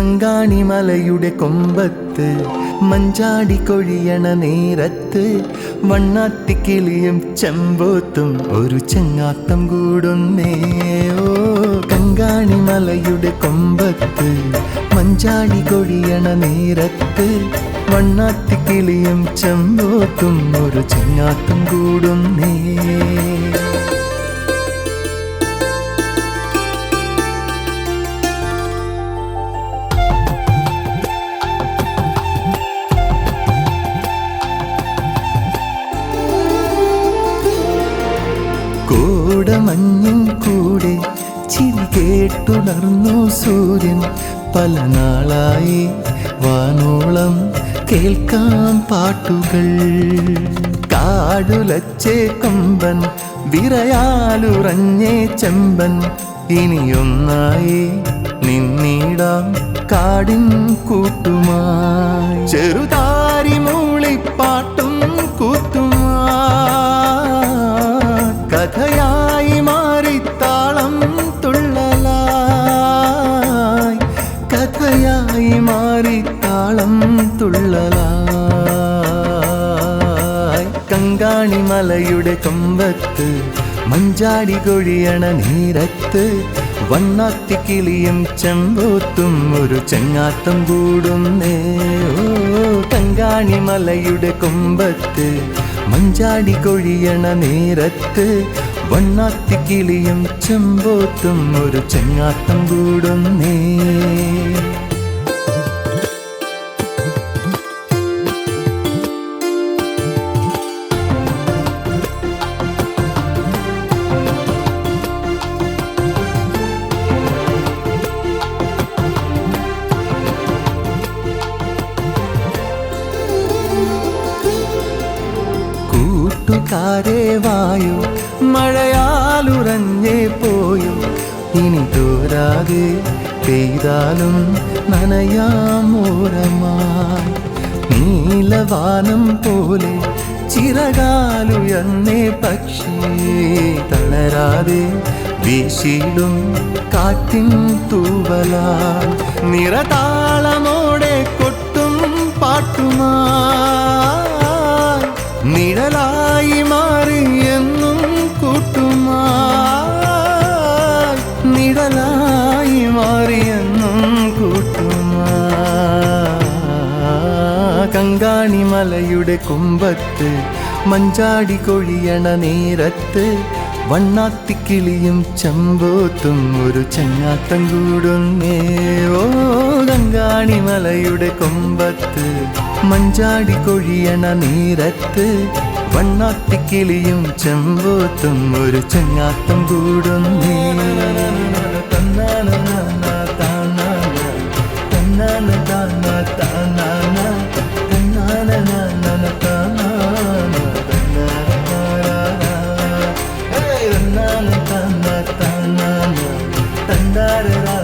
കങ്കാണിമലയുടെ കൊമ്പത്ത് മഞ്ചാടി കൊഴിയണ നേരത്ത് വണ്ണാത്തിക്കിളിയും ചെമ്പോത്തും ഒരു ചെങ്ങാത്തം കൂടുന്നേ. ഓ കങ്കാണിമലയുടെ കൊമ്പത്ത് മഞ്ചാടി കൊഴിയണ നേരത്ത് വണ്ണാത്തിക്കിളിയും ചെമ്പോത്തും ഒരു ചെങ്ങാത്തം കൂടുന്നേ. കോടമഞ്ഞും കൂടെ ചിരി കേട്ടുണർന്നു സൂര്യൻ. പല നാളായി വാനോളം കേൾക്കാം പാട്ടുകൾ. കാടുലച്ചേ കൊമ്പൻ വിറയാലുറഞ്ഞേ ചെമ്പൻ. ഇനിയൊന്നായി നിന്നിടാം കാടിൻ കൂട്ടുമായി. ചെറുതാരി താളം തുള്ളലായി. കങ്കാണിമലയുടെ കൊമ്പത്ത് മഞ്ചാടി കൊഴിയണ നീരത്ത് വണ്ണാത്തിക്കിളിയും ചെമ്പോത്തും ഒരു ചെങ്ങാത്തം കൂടുന്നേ. ഓ കങ്കാണിമലയുടെ കൊമ്പത്ത് മഞ്ചാടി കൊഴിയണ നേരത്ത് വണ്ണാത്തി കിളിയും ചെമ്പോത്തും ഒരു ചെങ്ങാത്തം കൂടുന്നേ. കൂട്ടുകാരെ വായു മഴയാലുറഞ്ഞേ പോയു. ഇനി തോരാതെ പെയ്താലും നനയാമോരമായി നീലവാനം പോലെ ചിറകാലുയർന്നേ പക്ഷി തളരാതെ വീശിയിടും കാറ്റിൻ തൂവല നിറതാളമോടെ കൊട്ടും പാട്ടുമായി കൂട്ടുമായി കങ്കാണിമലയുടെ കുമ്പത്ത് മഞ്ചാടി കൊഴിയണ നേരത്ത് വണ്ണാത്തിക്കിളിയും ചമ്പോത്തും ഒരു ചങ്ങാത്തം കൂടുന്നേ. ഓ ഗംഗാണി മലയുടെ കൊമ്പത്ത് മഞ്ചാടി കൊഴിയണ നേരത്ത് വണ്ണാത്തിക്കിളിയും ചെമ്പോത്തും ഒരു ചങ്ങാത്തം കൂടുന്നേ. தன்னாரதா